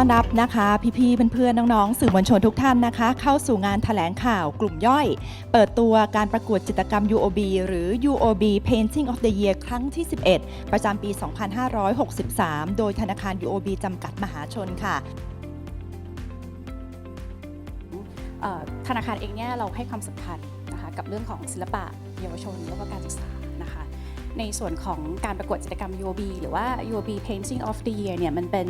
อนรับนะคะ พี่ๆเพื่อนๆน้องๆสื่อมวลชนทุกท่านนะคะ เข้าสู่งานแถลงข่าวกลุ่มย่อย เปิดตัวการประกวดจิตรกรรม UOB หรือ UOB Painting of the Year ครั้งที่ 11 ประจำปี 2563 โดยธนาคาร UOB จำกัดมหาชนค่ะธนาคารเองเนี่ยเราให้ความสำคัญนะคะกับเรื่องของศิลปะเยาวชนแล้วก็การศึกษา ในส่วนของการประกวดจิตรกรรม UOB หรือว่า UOB Painting of the Year เนี่ยมันเป็น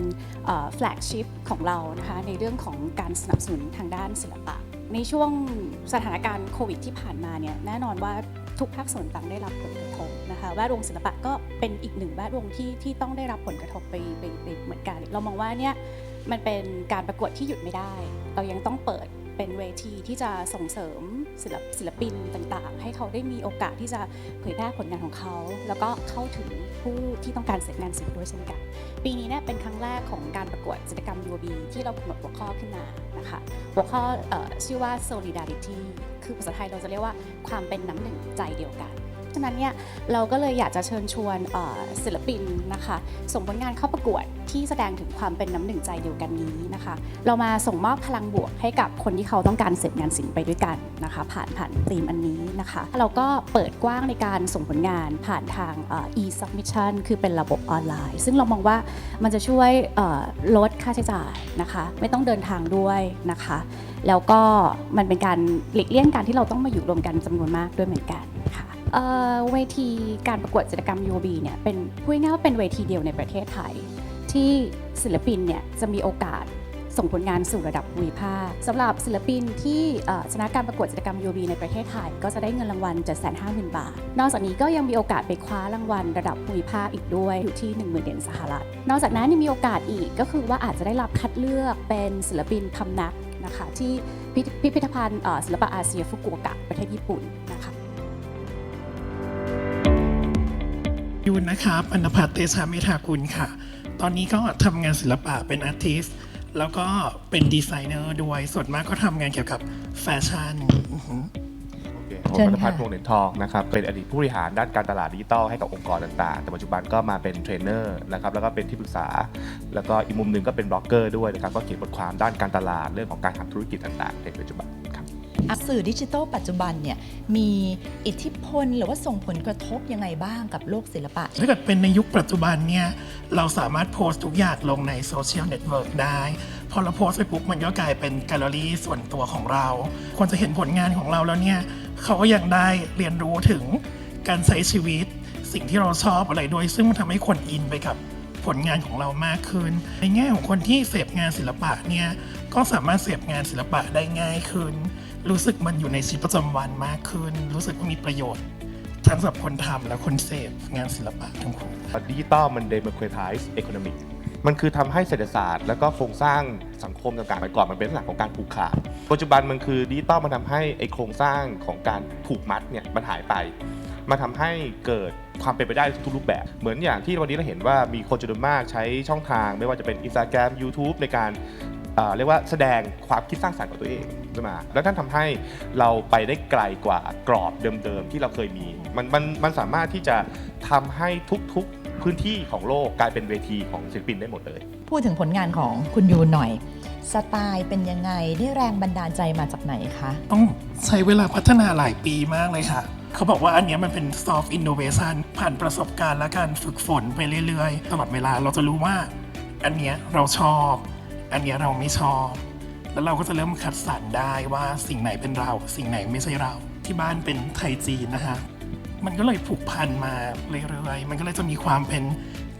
แฟลกชิพของเรานะคะในเรื่องของการสนับสนุนทางด้านศิลปะ ในช่วงสถานการณ์โควิดที่ผ่านมาเนี่ยแน่นอนว่าทุกภาคส่วนต่างได้รับผลกระทบนะคะแวดวงศิลปะก็เป็นอีกหนึ่งแวดวงที่ที่ต้องได้รับผลกระทบไปไปไปเหมือนกัน เรามองว่าเนี่ย มันเป็นการประกวดที่หยุดไม่ได้ เรายังต้องเปิดเป็นเวทีที่จะส่งเสริมศิลปศิลปินต่างๆ ให้เขาได้มีโอกาสที่จะเผยแพร่ผลงานของเขา แล้วก็เข้าถึงผู้ที่ต้องการเสพงานศิลป์ด้วยเช่นกัน ปีนี้เนี่ยเป็นครั้งแรกของการประกวดจิตกรรม UOB ที่เรากำหนดหัวข้อขึ้นมานะคะหัวข้อออชื่อว่า solidarity คือภาษาไทยเราจะเรียกว่าความเป็นน้ำหนึ่งใจเดียวกัน ฉะนั้นเนี่ยเราก็เลยอยากจะเชิญชวนศิลปินนะคะ ส่งผลงานเข้าประกวดที่แสดงถึงความเป็นน้ำหนึ่งใจเดียวกันนี้นะคะ เรามาส่งมอบพลังบวกให้กับคนที่เขาต้องการเสพงานศิลป์ไปด้วยกันนะคะ ผ่านผ่านธีมอันนี้นะคะ เราก็เปิดกว้างในการส่งผลงานผ่านทาง e-submission คือเป็นระบบออนไลน์ ซึ่งเรามองว่ามันจะช่วยลดค่าใช้จ่ายนะคะ ไม่ต้องเดินทางด้วยนะคะ แล้วก็มันเป็นการหลีกเลี่ยงการที่เราต้องมาอยู่รวมกันจำนวนมากด้วยเหมือนกัน เอ่อเวทีการประกวดจิตรกรรม UOB เนี่ยเป็นพูดง่ายๆว่าเป็นเวทีเดียวในประเทศไทย ที่ศิลปินเนี่ยจะมีโอกาสส่งผลงานสู่ระดับภูมิภาคสำหรับศิลปินที่เอ่อชนะการประกวดจิตรกรรม UOB ในประเทศไทย ก็จะได้เงินรางวัล 750,000 บาท นอกจากนี้ก็ยังมีโอกาสไปคว้ารางวัลระดับภูมิภาคอีกด้วยอยู่ที่ 10,000เหรียญสหรัฐ นอกจากนั้นยังมีโอกาสอีกก็คือว่าอาจจะได้รับคัดเลือกเป็นศิลปินพำนักนะคะที่พิพิธภัณฑ์เอ่อศิลปะอาเซียฟุกุโอกะประเทศญี่ปุ่นนะคะ ยูนนะครับอันภัทรเตชาเมธากุลค่ะ ตอนนี้ก็ทำงานศิลปะเป็นอาร์ติสต์แล้วก็เป็นดีไซเนอร์ด้วยส่วนมากก็ทำงานเกี่ยวกับแฟชั่นอือหือโอเคผมเชิญปค่ะฐพัฒน์วงศ์เหรียญทองนะครับ เป็นอดีตผู้บริหารด้านการตลาดดิจิทัลให้กับองค์กรต่างๆ แต่ปัจจุบันก็มาเป็นเทรนเนอร์นะครับ แล้วก็เป็นที่ปรึกษา แล้วก็อีกมุมหนึ่งก็เป็นบล็อกเกอร์ด้วยนะครับ ก็เขียนบทความด้านการตลาดเรื่องของการทำธุรกิจต่างๆ ในปัจจุบันครับ สื่อดิจิทัลปัจจุบันเนี่ยมีอิทธิพลหรือว่าส่งผลกระทบยังไงบ้างกับโลกศิลปะ ถ้าเกิดเป็นในยุคปัจจุบันเนี่ยเราสามารถโพสต์ทุกอย่างลงในโซเชียลเน็ตเวิร์กได้ พอเราโพสต์ไปปุ๊บมันก็กลายเป็นแกลเลอรี่ส่วนตัวของเรา คนจะเห็นผลงานของเราแล้วเนี่ยเขาก็ยังได้เรียนรู้ถึงการใช้ชีวิต สิ่งที่เราชอบอะไรด้วย ซึ่งมันทำให้คนอินไปกับผลงานของเรามากขึ้น ในแง่ของคนที่เสพงานศิลปะเนี่ย ก็สามารถเสพงานศิลปะได้ง่ายขึ้น รู้สึกมันอยู่ในชีวิตประจำวันมากขึ้น รู้สึกว่ามีประโยชน์ทั้งสำหรับคนทำและคนเสพงานศิลปะทั้งคู่ ดิจิตอลมัน democratize economic มันคือทำให้เศรษฐศาสตร์ แล้วก็โครงสร้างสังคมต่างๆไปก่อนมันเป็นลักของการผูกขาด ปัจจุบันมันคือดิจิตอลมันทำให้ไอโครงสร้างของการผูกมัดเนี่ยมันหายไป มันทำให้เกิดความเป็นไปได้ทุกรูปแบบ เหมือนอย่างที่วันนี้เราเห็นว่ามีคนจำนวนมากใช้ช่องทาง ไม่ว่าจะเป็น Instagram YouTube ในการ เอ่อเรียกว่าแสดงความคิดสร้างสรรค์ของตัวเองขึ้นมา แล้วท่านทำให้เราไปได้ไกลกว่ากรอบเดิมๆที่เราเคยมี มันมันมันสามารถที่จะทำให้ทุกๆพื้นที่ของโลกกลายเป็นเวทีของศิลปินได้หมดเลย พูดถึงผลงานของคุณยูนหน่อย สไตล์เป็นยังไงได้แรงบันดาลใจมาจากไหนคะ ต้องใช้เวลาพัฒนาหลายปีมากเลยค่ะเขาบอกว่าอันเนี้ยมันเป็น soft innovation ผ่านประสบการณ์และการฝึกฝนไปเรื่อยๆ ตลอดเวลาเราจะรู้ว่า อันเนี้ยเราชอบ อันนี้เราไม่ชอบ แล้วเราก็จะเริ่มคัดสรรได้ว่าสิ่งไหนเป็นเรา สิ่งไหนไม่ใช่เรา ที่บ้านเป็นไทยจีนนะคะ มันก็เลยผูกพันมาเรื่อยๆ มันก็เลยจะมีความเป็น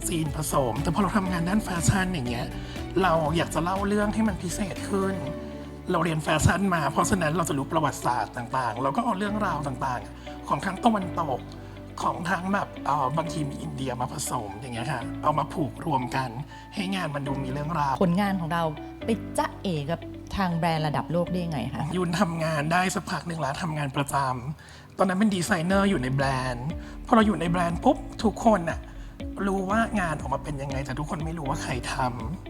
จีนผสม แต่พอเราทำงานด้านแฟชั่นอย่างเงี้ย เราอยากจะเล่าเรื่องให้มันพิเศษขึ้น เราเรียนแฟชั่นมา เพราะฉะนั้นเราจะรู้ประวัติศาสตร์ต่างๆ เราก็เอาเรื่องราวต่างๆ ของทั้งตะวันตก ของทั้งแบบเอ่อบางทีมีอินเดียมาผสมอย่างเงี้ยค่ะ เอามาผูกรวมกัน ให้งานมันดูมีเรื่องราวผลงานของเราไปจ้าเอกับทางแบรนด์ระดับโลกได้ยังไงคะยุนทำงานได้สักพักหนึ่งแล้วทำงานประจำตอนนั้นเป็นดีไซเนอร์อยู่ในแบรนด์พอเราอยู่ในแบรนด์ปุ๊บทุกคนน่ะรู้ว่างานออกมาเป็นยังไง แต่ทุกคนไม่รู้ว่าใครท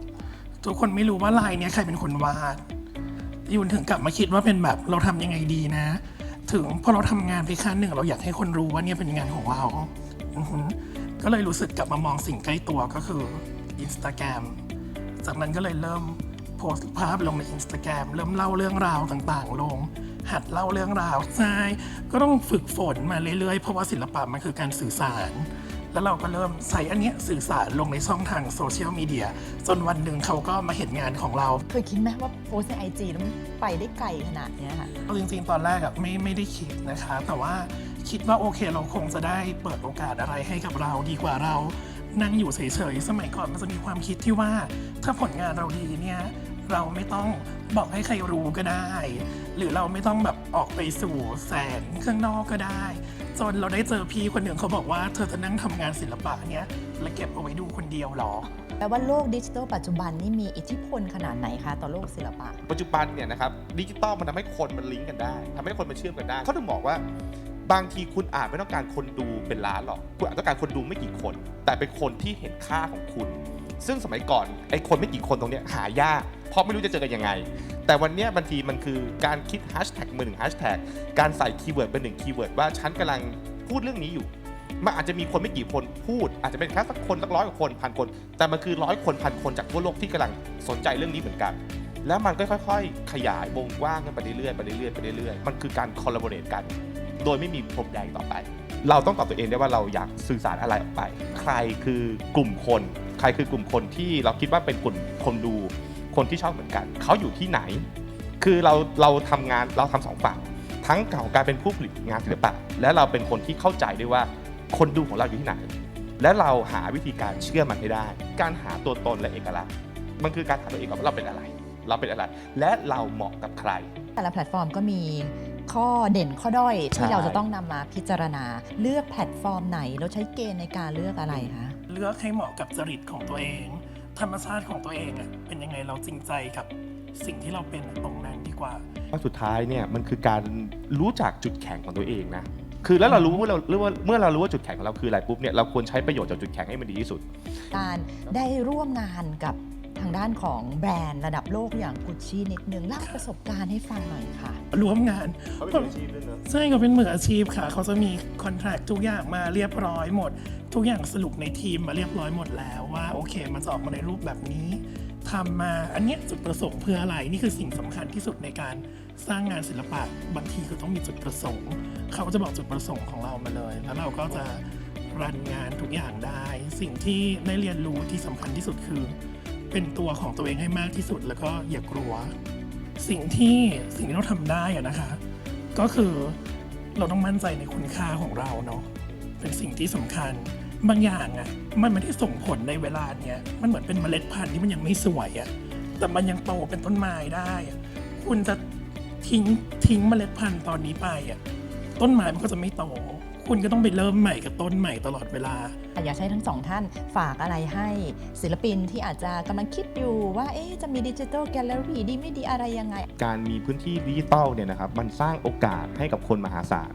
ำทุกคนไม่รู้ว่าลายเนี้ยใครเป็นคนวาดยุนถึงกลับมาคิดว่าเป็นแบบเราทำยังไงดีนะ ถึงพอเราทำงานไปขั้นหนึ่ง เราอยากให้คนรู้ว่าเนี่ยเป็นงานของเราก็เลยรู้สึกกลับมามองสิ่งใกล้ตัวก็คือ Instagram จากนั้นก็เลยเริ่มโพสต์ภาพลงในอินสตาแกรมเริ่มเล่าเรื่องราวต่างๆ ลง หัดเล่าเรื่องราวใช่ก็ต้องฝึกฝนมาเรื่อยๆ เพราะว่าศิลปะมันคือการสื่อสาร แล้วเราก็เริ่มใส่อันเนี้ยสื่อสารลงในช่องทางโซเชียลมีเดียจนวันหนึ่งเขาก็มาเห็นงานของเรา เคยคิดไหมว่าโพสต์ในไอจีแล้วมันไปได้ไกลขนาดเนี้ยค่ะ เอาจริงๆ ตอนแรกอะไม่ไม่ได้คิดนะคะ แต่ว่าคิดว่าโอเคเราคงจะได้เปิดโอกาสอะไรให้กับเราดีกว่าเรา นั่งอยู่เฉยๆ สมัยก่อนมันจะมีความคิดที่ว่า ถ้าผลงานเราดีเนี่ยเราไม่ต้องบอกให้ใครรู้ก็ได้ หรือเราไม่ต้องแบบออกไปสู่แสงข้างนอกก็ได้ จนเราได้เจอพี่คนหนึ่งเขาบอกว่าเธอจะนั่งทำงานศิลปะเนี่ยแล้วเก็บเอาไว้ดูคนเดียวเหรอ แปลว่าโลกดิจิทัลปัจจุบันนี่มีอิทธิพลขนาดไหนคะต่อโลกศิลปะ ปัจจุบันเนี่ยนะครับดิจิตอลมันทำให้คนมันลิงก์กันได้ทำให้คนมันเชื่อมกันได้เขาถึงบอกว่า บางทีคุณอาจไม่ต้องการคนดูเป็นล้านหรอก คุณอาจต้องการคนดูไม่กี่คน แต่เป็นคนที่เห็นค่าของคุณ ซึ่งสมัยก่อนไอ้คนไม่กี่คนตรงเนี้ยหายาก เพราะไม่รู้จะเจอกันยังไง แต่วันเนี้ยบางทีมันคือการคิดแฮชแท็กมือหนึ่งแฮชแท็กการใส่คีย์เวิร์ดเป็นหนึ่งคีย์เวิร์ดว่าฉันกำลังพูดเรื่องนี้อยู่ มันอาจจะมีคนไม่กี่คนพูด อาจจะเป็นแค่สักคนสักร้อยกว่าคนพันคน แต่มันคือร้อยคนพันคนจากทั่วโลกที่กำลังสนใจเรื่องนี้เหมือนกัน แล้วมันก็ค่อย ๆ ขยายวงกว้างกันไปเรื่อยๆไปเรื่อยๆไปเรื่อยๆมันคือการคอลลาบอร์เรตกัน โดยไม่มีพรมแดงต่อไป เราต้องตอบตัวเองได้ว่าเราอยากสื่อสารอะไรออกไป ใครคือกลุ่มคน ใครคือกลุ่มคนที่เราคิดว่าเป็นกลุ่มคนดูคนที่ชอบเหมือนกัน เขาอยู่ที่ไหน คือเราเราทำงานเราทำสองฝั่ง ทั้งของการเป็นผู้ผลิตงานศิลปะ และเราเป็นคนที่เข้าใจด้วยว่าคนดูของเราอยู่ที่ไหน และเราหาวิธีการเชื่อมันให้ได้ การหาตัวตนและเอกลักษณ์ มันคือการหาตัวเองก่อนว่าเราเป็นอะไร เราเป็นอะไร และเราเหมาะกับใคร แต่ละแพลตฟอร์มก็มีข้อเด่นข้อด้อยใช่ที่เราจะต้องนำมาพิจารณา เลือกแพลตฟอร์มไหน แล้วใช้เกณฑ์ในการเลือกอะไรคะ เลือกให้เหมาะกับจริตของตัวเอง ธรรมชาติของตัวเองอะเป็นยังไงเราจริงใจกับสิ่งที่เราเป็นตรงนั้นดีกว่า ว่าสุดท้ายเนี่ยมันคือการรู้จักจุดแข็งของตัวเองนะ คือแล้วเรารู้ว่าเราเมื่อเมื่อเรารู้ว่าจุดแข็งของเราคืออะไรปุ๊บเนี่ยเราควรใช้ประโยชน์จากจุดแข็งให้มันดีที่สุด การได้ร่วมงานกับ ทางด้านของแบรนด์ระดับโลกอย่างกุชชี่นิดนึงเล่าประสบการณ์ให้ฟังหน่อยค่ะ ร่วมงานใช่เขาเป็นมืออาชีพค่ะ เขาจะมีคอนแทคทุกอย่างมาเรียบร้อยหมด ทุกอย่างสรุปในทีมมาเรียบร้อยหมดแล้วว่าโอเคมันจะออกมาในรูปแบบนี้ทำมาอันเนี้ยจุดประสงค์เพื่ออะไรนี่คือสิ่งสำคัญที่สุดในการสร้างงานศิลปะบางทีคือต้องมีจุดประสงค์ เขาจะบอกจุดประสงค์ของเรามาเลย แล้วเราก็จะรันงานทุกอย่างได้ สิ่งที่ได้เรียนรู้ที่สำคัญที่สุดคือ เป็นตัวของตัวเองให้มากที่สุดแล้วก็อย่ากลัว สิ่งที่สิ่งที่เราทำได้อะนะคะ ก็คือเราต้องมั่นใจในคุณค่าของเราเนาะเป็นสิ่งที่สำคัญบางอย่างอะ่ะมันไม่ได้ส่งผลในเวลาเนี้ยมันเหมือนเป็นเมล็ดพันธุ์ที่มันยังไม่สวยอะ่ะแต่มันยังโตเป็นต้นไม้ได้อะคุณจะทิ้งทิ้งเมล็ดพันธุ์ตอนนี้ไปอะ่ะต้นไม้มันก็จะไม่โต คุณก็ต้องไปเริ่มใหม่กับต้นใหม่ตลอดเวลา อยากให้ทั้งสองท่านฝากอะไรให้ศิลปินที่อาจจะกำลังคิดอยู่ว่าเอ๊ะจะมีดิจิทัลแกลเลอรี่ดีไม่ดีอะไรยังไง การมีพื้นที่ดิจิตอลเนี่ยนะครับมันสร้างโอกาสให้กับคนมหาศาล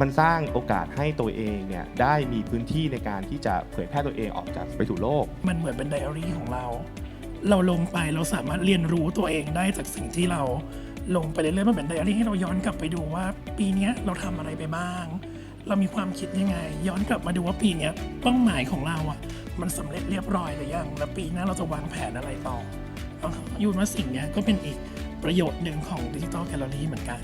มันสร้างโอกาสให้ตัวเองเนี่ยได้มีพื้นที่ในการที่จะเผยแพร่ตัวเองออกจากไปสู่โลก มันเหมือนเป็นไดอารี่ของเรา เราลงไปเราสามารถเรียนรู้ตัวเองได้จากสิ่งที่เราลงไปเรื่อยๆมันเป็นไดอารี่ให้เราย้อนกลับไปดูว่า ปีเนี้ยเราทำอะไรไปบ้าง เรามีความคิดยังไง ย้อนกลับมาดูว่าปีเนี้ยเป้าหมายของเราอะมันสำเร็จเรียบร้อยหรือยังแล้วปีหน้าเราจะวางแผนอะไรต่อยูนว่าสิ่งนี้ก็เป็นอีกประโยชน์หนึ่งของดิจิตอลแกลเลอรี่เหมือนกัน